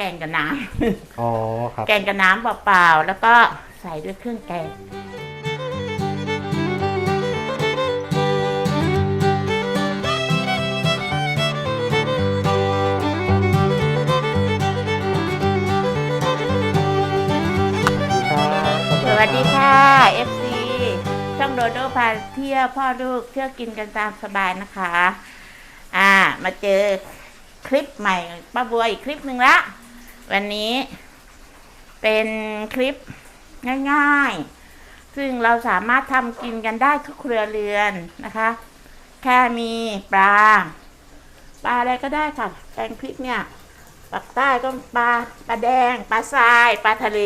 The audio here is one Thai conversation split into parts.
แกงกับน้ำอ๋อครับแกงกับน้ำเปล่าๆแล้วก็ใส่ด้วยเครื่องแกง สวัสดีค่ะ FC ช่องโดโดพาเที่ยวพ่อลูกเที่ยวกินกันตามสบายนะคะ อ่า มาเจอคลิปใหม่ป้าบัวอีกคลิปหนึ่งละ วันนี้เป็นคลิปง่ายๆ ซึ่งเราสามารถทำกินกันได้ทุกครัวเรือนนะคะ แค่มีปลา ปลาอะไรก็ได้ค่ะแกงพริกเนี่ยปักใต้ก็ปลาปลาแดงปลาทรายปลาทะเล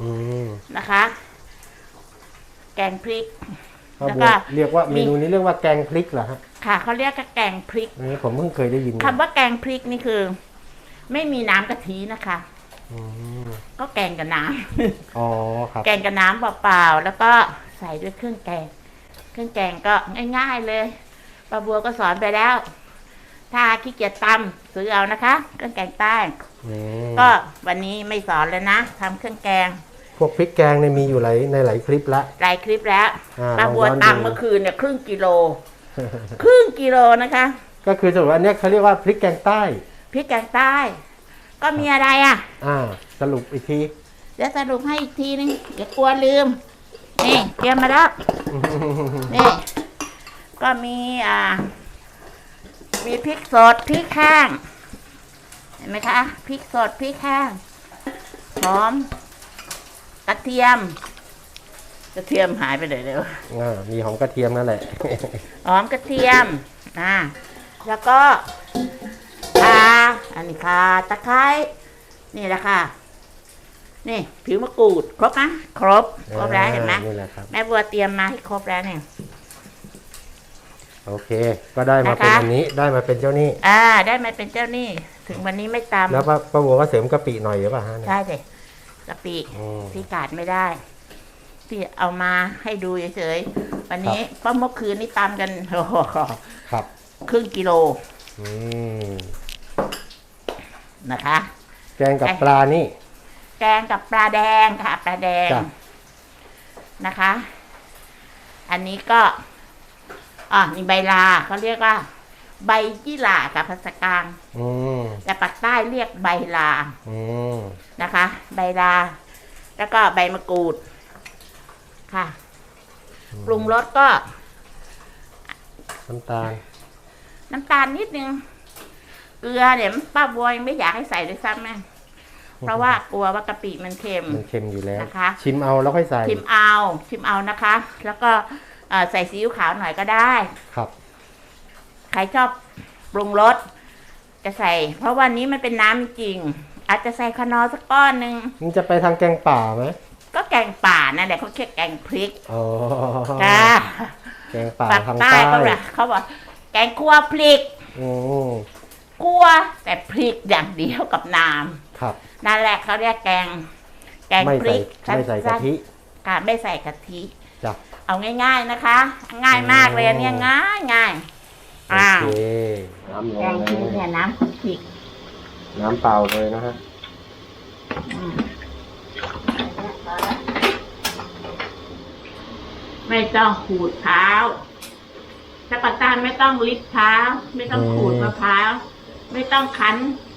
อืมนะคะ แกงพริกป้าแล้วบัก็วเรียกว่ามีเมนูนี้เรียกว่าแกงพริกเหรอฮะค่ะเขาเรียกว่าแกงพริกอันนี้ผมเพิ่งเคยได้ยินคำว่าแกงพริกนี่คือ ไม่มีน้ำกะทินะคะ อืมก็แกงกับน้ำ อ๋อครับ แกงกับน้ำเปล่าๆ แล้วก็ใส่ด้วยเครื่องแกง เครื่องแกงก็ง่ายๆเลยปาบัวก็สอนไปแล้ว ถ้าขี้เกียจตำซื้อเอานะคะ เครื่องแกงใต้ อืมก็วันนี้ไม่สอนแล้วนะทำเครื่องแกง พวกพริกแกงเนี่ยมีอยู่หลายในหลายคลิปละ หลายคลิปแล้วอ่าปาบัวลองย้อนดู ตำเมื่อคืนเนี่ยครึ่งกิโล ครึ่งกิโลนะคะก็คือสรุปว่าอันเนี้ยเขาเรียกว่าพริกแกงใต้ พริกแกงใต้ ก็มีอะไรอะ อ่า สรุปอีกที เดี๋ยวสรุปให้อีกทีนึงอย่ากลัวลืม นี่เตรียมมาแล้ว นี่ ก็มีอ่า มีพริกสดพริกแห้งเห็นไหมคะพริกสดพริกแห้งหอม กระเทียม กระเทียมหายไปไหนเร็วอ่า มีหอมกระเทียมนั่นแหละ หอมกระเทียมอ่าแล้วก็ข่า อันนี้ข่าตะไคร้นี่แหละค่ะ นี่ ผิวมะกรูด ครบนะครบ ครบแล้วเห็นไหมนี่แหละครับ แม่บัวเตรียมมาให้ครบแล้วเนี่ย โอเค ก็ได้มาเป็นนะคะ อันนี้ได้มาเป็นเจ้านี่อ่า ได้มาเป็นเจ้าหนี้ ถึงวันนี้ไม่ตามแล้วป้าป้าบัวก็เสริมกะปิหน่อยหรือเปล่าฮะเนี่ย ได้เลยกะปิอืม พี่กาดไม่ได้ พี่เอามาให้ดูเฉยๆวันนี้เพราะเมื่อคืนนี่ตามกันโอ้โหครับ ครึ่งกิโล อืม นะคะ แกงกับปลานี่ แกงกับปลาแดงค่ะ ปลาแดงจ้ะ นะคะ อันนี้ก็อ่านี่ใบลาเขาเรียกว่า ใบยี่หร่ากับภาษากลาง อืมแต่ปากใต้เรียกใบลา อืมนะคะ ใบลา แล้วก็ใบมะกรูด ค่ะ ปรุงรสก็น้ำตาลน้ำตาลนิดนึงเก ลือเนี่ยป้าบัวยังไม่อยากให้ใส่ด้วยซ้ำแม่เพราะว่ากลัวว่ากะปิมันเค็มมันเค็มอยู่แล้วนะคะ ชิมเอาแล้วค่อยใส่ชิมเอาชิมเอานะคะ แล้วก็เอ่อใส่ซีอิ๊วขาวหน่อยก็ได้ ครับใครชอบปรุงรสจะใส่ เพราะวันนี้มันเป็นน้ำจริง อาจจะใส่คนอร์สักก้อนหนึ่งมันจะไปทางแกงป่าไหมก็แกงป่านั่นแหละเขาเรียกแกงพริกอ๋อจ้าแกงป่าปากทางใต้ใต้เขาบอกเขาบอกแกงคั่วพริกอื มคั่วแต่พริกอย่างเดียวกับน้ครับำนั่นแหละเขาเรียกแกง แกงไม่พใส่ริกไม่ใส่กะทิค่ะไม่ใส่กะทิ จ้ะ เอาง่ายๆนะคะ ง่ายมากเลยอันเนี่ยง่ายง่ายโออ้าวเคน้ำลแกงงพริกเลเนี่ยยน้ำพริกน้ำเปล่าเลยนะฮะอืมไม่ต้องขูดเท้าถ้าปากใต้ไม่ต้องลิบเท้า ไม่ต้องขูดมะพร้าว ไม่ต้องคั้น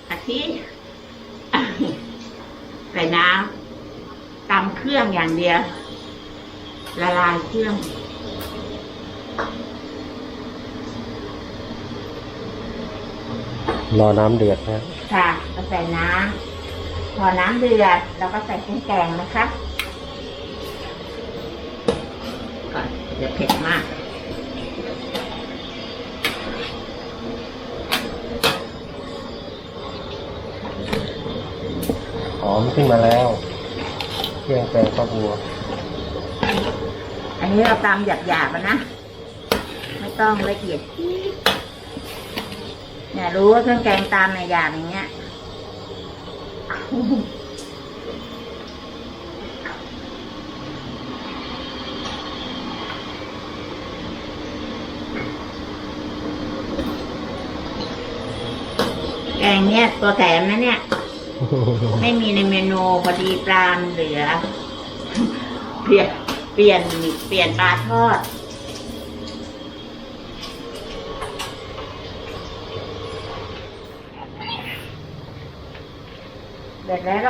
กะทิใส่น้ำตำเครื่องอย่างเดียว ละลายเครื่อง รอน้ำเดือดนะค่ะก็ใส่น้ำพอน้ำเดือดเราก็ใส่เครื่องแกงนะคะก่อนเดี๋ยวเผ็ดมาก มขึ้นมาแล้วเครื่องแกงข้าวบัว อันนี้เราตำหยาบๆอะนะ ไม่ต้องละเอียดเนี่ยรู้ว่าเครื่องแกงตำในยหยาบอย่างเงี้ยแกงเนี่ยตัวแถมนะเนี่ย ไม่มีในเมนูพอดีปลามันเหลือ เปลี่ยนเปลี่ยนเปลี่ยนปลาทอด เสร็จแล้ว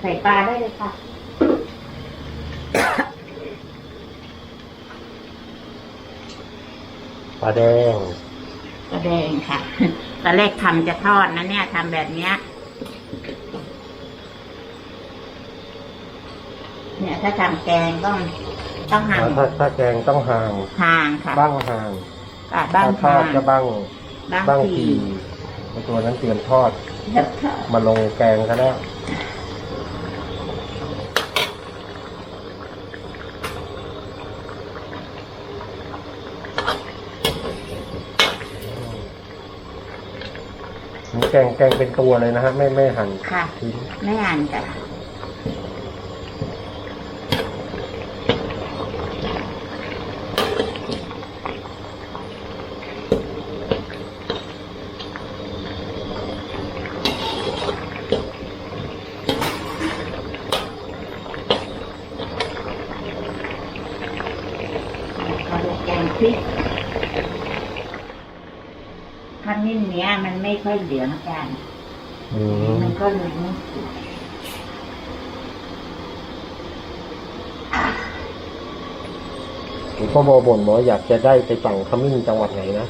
ใส่ปลาได้เลยค่ะปลาแดงกระแดงค่ะตอนแรกทำจะทอดนะเนี่ยทำแบบเนี้ย เนี่ยถ้าทำแกงต้องต้องห่างถ้าถ้าแกงต้องห่างห่างค่ะบ้างห่างอะบ้างถ้าทอห่าดงก็บ้างบ้างบ้างทีทีไอ้ตัวนั้นเตรียมทอดเดี๋ยวทอดมาลงแกงกันแล้วแกงแกงเป็นตัวเลยนะฮะไม่ไม่หั่นค่ะชิ้นไม่อ่านจ้ะเราดูแกงพริกขมิ้นเนี้ยมัน ไม่ค่อยเหลืองกัน อืมมันก็เลยไม่สุกหลวงพ่อโบบ่นบอกว่าอยากจะได้ไปสั่งขมิ้นจังหวัดไหนนะ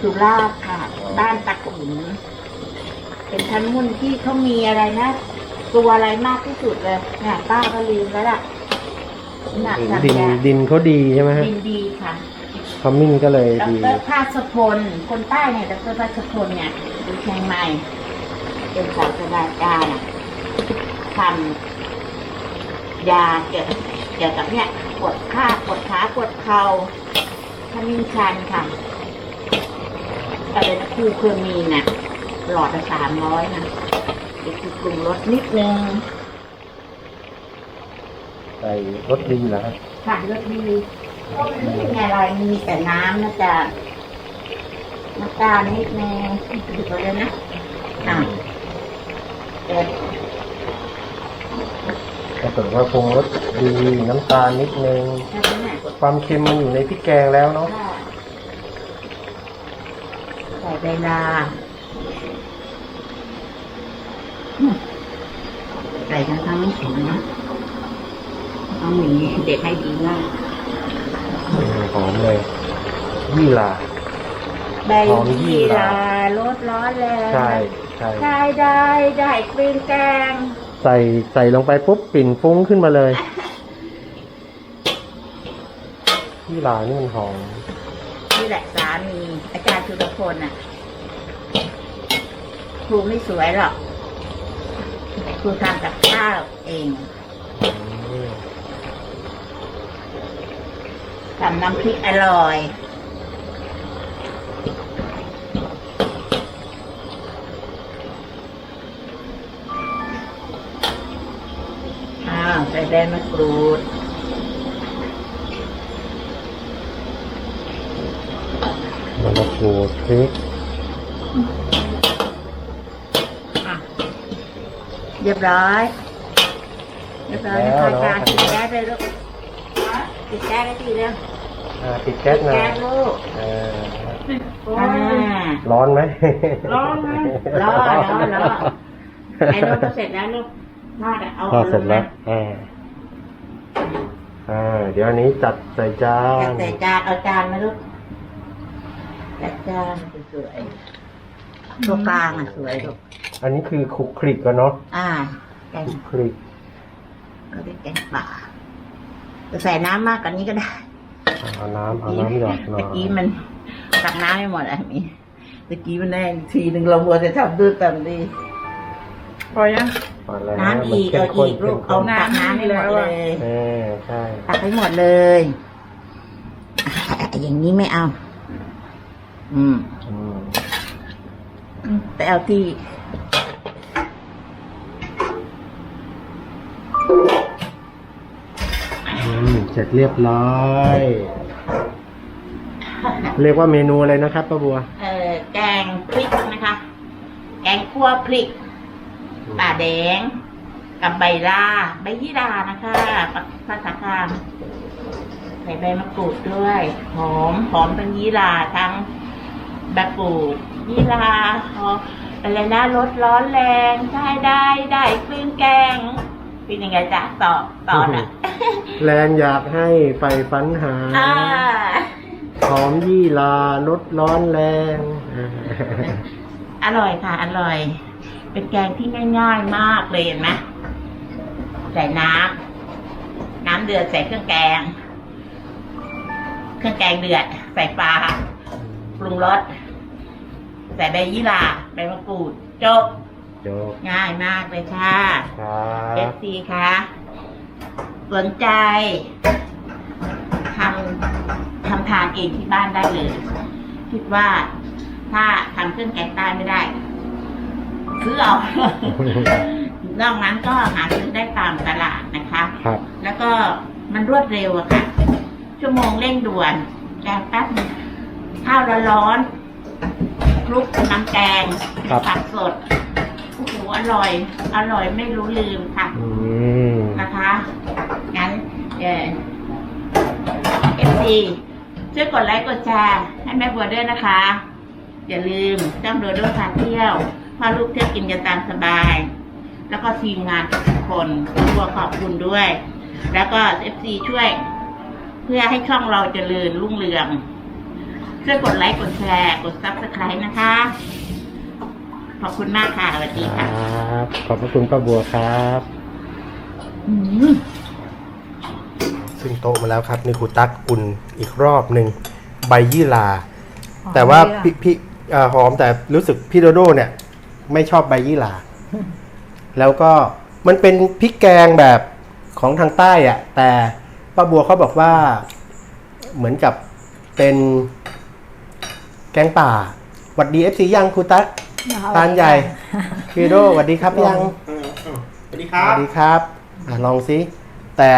สุราษฎร์ค่ะ บ้านตะขุนเป็นชั้นมุ่นที่เขามีอะไรนะ ตัวอะไรมากที่สุดเลยเนี่ยป้าก็ลืมแล้วล่ะหนักสัญดินญาดินเขาดีใช่ไหมฮะ ดินดีค่ะ ขมิ้นก็เลยดดี รภาสพล คนใต้เนี่ยดรภาสพลเนี่ยอยู่เชียงใหม่ เป็นศาสตราจารย์ทำยาเกี่ยวกับเกี่ยวกับเนี่ยปวดขาปวดขาปวดเข่าขมิ้นชันค่ะอะไรนะคู่เครื่องมีน่ะ หลอดละสามร้อยนะเดี๋ยวคือปรุงรสนิดนึง ใส่รสดีเหรอฮะค่ะรสดี ไม่มีอะไรมีแต่น้ำนะจ๊ะน้ำตาลนิดนึงดูไปเลยนะอะเดี๋ยวถ้าเกิดว่าปรุงรสดีน้ำตาลนิดนึงทำนี่ความเค็มมันอยู่ในพริกแกงแล้วเนาะค่ะใส่ใบลาอืมใส่ทั้งทั้งไม่ถึงนะ เอาหมีเด็ดให้ดีมากอื มหอมเลยยี่หร่าใบหอมยี่ยี่หร่า ลารสร้อนแรงใช่ใช่ ใช่ได้ได้กลิ่นแกง ใส่ใส่ลงไปปุ๊บกลิ่นฟุ้งขึ้นมาเลยยี่หร่านี่มันหอมนี่แหละสามีอาจารย์ชุลพลน่ะครูไม่สวยหรอกครูทำกับข้าวเอง ทำน้ำพริกอร่อยอ้าวใส่แดงมะกรูดแล้วก็กรูดพริกอะเรียบร้อย เรียบร้อยนะคะอาจารย์ติดแก๊สเลยลูกติดแก๊สได้ทีเดียว อ่าปิดแก๊สหนะแก๊สลูกอ่าอ่าร้อนไหมร้อนไหมร้อนร้อนร้อนไอ้ลูกก็เสร็จแล้วลูกทอดอะเอาพอเสร็จแล้วอาอ่าอ่าเดี๋ยวอันนี้จัดใส่จาลงนนะใส่จานเอาจานมาลูกจัดจานสวยๆตัวกลางอะสวยลูกอันนี้คือคลุกคลิกกันเนาะอ่าแกงคลุกคลิกก็เป็นแกงป่าจะใส่น้ำมากกว่านี้ก็ได้ เอาน้ำเอาน้ำหยอดหน่อตะยกี้มันตักน้ำไม่หมดอะมีตะกี้มันแน่ทีหนึ่งเราบัวจะทำด้วยกันดี พอยังมาแล้วน้ำอีกมันเอาเข้มข้นอีกลูกเข้มเอาข้นตักน้ำให้หมดเลย เออใช่ตักให้หมดเลยอะอย่างนี้ไม่เอา อืม อืมแต่เอาที่ อืม เสร็จเรียบร้อย เรียกว่าเมนูอะไรนะครับป้าบัว เอ่อแกงพริกนะคะ แกงคั่วพริกอป่าแดง กับใบลาใบยี่รานะคะภาษากลางใส่ใบมะกรูดด้วย หอมหอมทั้งยี่ราทั้งใบมะกรูดยี่ราหอมอะไรนะรสร้อนแรงใช่ได้ได้เครื่องแกง เป็นยังไงจ๊ะต่อต่อนะแรงอยากให้ไปฝันหาอ่าหอมยี่ลาลดร้อนแรงอร่อยค่ะ อร่อย เป็นแกงที่ง่าย ๆมากเลยเห็นไหมใส่น้ำน้ำเดือดใส่เครื่องแกง เครื่องแกงเดือด ใส่ปลาปรุงรสใส่ใบยี่หร่าใบมะกรูดจบ โจบง่ายมากเลยค่ะครัเอบฟซีคะสนใจทำทำทานเองที่บ้านได้เลย คิดว่าถ้าทำเครื่องแกงใต้ไม่ได้ซื้อเอา นอกนั้นก็หาซื้อได้ตามตลาดนะคะ ครับ แล้วก็มันรวดเร็วอะค่ะ ชั่วโมงเร่งด่วนแกงแป๊บนึงข้าวร้อนๆคลุกน้ำแกงครับ ผักสดโอ้โหอร่อย อร่อยไม่รู้ลืมค่ะ อืมนะคะ งั้นเอฟซีช่วยกดไลค์กดแชร์ให้แม่บัวด้วยนะคะ อย่าลืมจ้องโดโดพาเที่ยวพาลูกเที่ยวกินกันตามสบาย แล้วก็ทีมงานทุกคนบัวขอบคุณด้วย แล้วก็เอฟซีช่วย เพื่อให้ช่องเราเจริญรุ่งเรือง ช่วยกดไลค์กดแชร์ กดซับสไครต์นะคะ ขอบคุณมากค่ะสวัสดีคค่ะรับขอบพระคุณป้าบัวครับ อืมขึ้นโต๊ะมาแล้วครับนี่ครูตั๊กอุ่นอีกรอบหนึ่งใบยี่ลา แต่ว่าพี่พี่เอ่อหอมแต่รู้สึกพี่โดโดเนี่ย ไม่ชอบใบยี่ลา แล้วก็มันเป็นพริกแกงแบบของทางใต้อะแต่ป้าบัวเขาบอกว่าเหมือนกับเป็นแกงป่าหวัดดีเอฟซียังครูตั๊ก ทานใหญ่พี่โดหวัดดีครับยังสวัสดีคสรับวัสดีครับอะลองสิแต่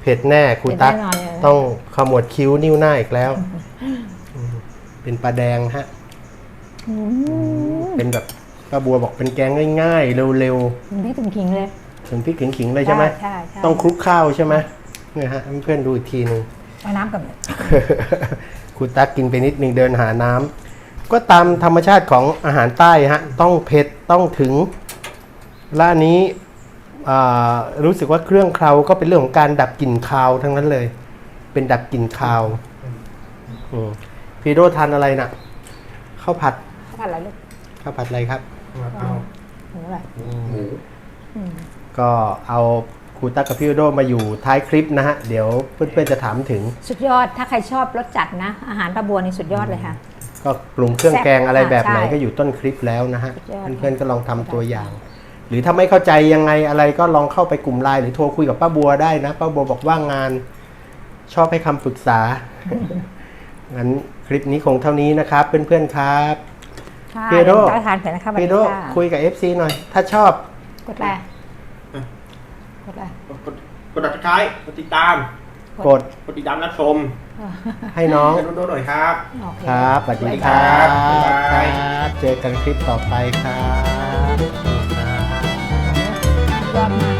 เผ็ดแน่ครูตั๊กเผ็ดแน่นอนเลย ต้องขมวดคิ้วนิ้วหน้าอีกแล้วอืมเป็นปลาแดงฮะเป็นแบบป้าบัวบอกเป็นแกงง่ายๆ เร็วพี่ถึงขิงเลย ๆถึงพริกขิงๆเลยใช่ไหมใช่ใช่ ต้องคลุกข้าวใช่ไหมเนี่ยฮะเพื่อนๆดูอีกทีหนึ่ง เอาน้ำกับ ครูตั๊กกินไปนิดนึงเดินหาน้ำ ก็ตามธรรมชาติของอาหารใต้ฮะต้องเผ็ดต้องถึงและอันนี้อ่ารู้สึกว่าเครื่องเคราก็เป็นเรื่องของการดับกลิ่นคาวทั้งนั้นเลย เป็นดับกลิ่นคาวอืมพีโดทานอะไรนะ่ะข้าวผัดข้าวผัดอะไรลูกข้าวผัดอะไรครับหมูอะไรหมูอืมก็เอาครูตั๊กกับพี่โดมาอยู่ท้ายคลิปนะฮะ เดี๋ยวเพื่อนๆจะถามถึง สุดยอดถ้าใครชอบรสจัดนะ อาหารปลาบัวนี่สุดยอดเลยค่ะ ก็ปรุงเครื่องแกงอะไรแบบไหนใช่ก็อยู่ต้นคลิปแล้วนะฮะสุดยอดเพื่อนๆก็ลองทำตัวอย่าง หรือถ้าไม่เข้าใจยังไงอะไรก็ลองเข้าไปกลุ่มไลน์หรือโทรคุยกับป้าบัวได้นะป้าบัวบอกว่างงานชอบให้คำปรึกษา งั้นคลิปนี้คงเท่านี้นะครับ เพื่อนๆครับค่ะเปียโดดี๋ยวจะทานเผ็ดนะคะสวัสพีดีโดค่ะคุยกับ FC หน่อย ถ้าชอบ กดอะไรกดอะไรกดกดติดตามกดติดตาม กด กดติดตามรับชม ให้น้องรุ่นโน้หน่อยครับครับสวัสดีครับ๊ายบาย ครับเจอกันคลิปต่อไปครับ ยอดมา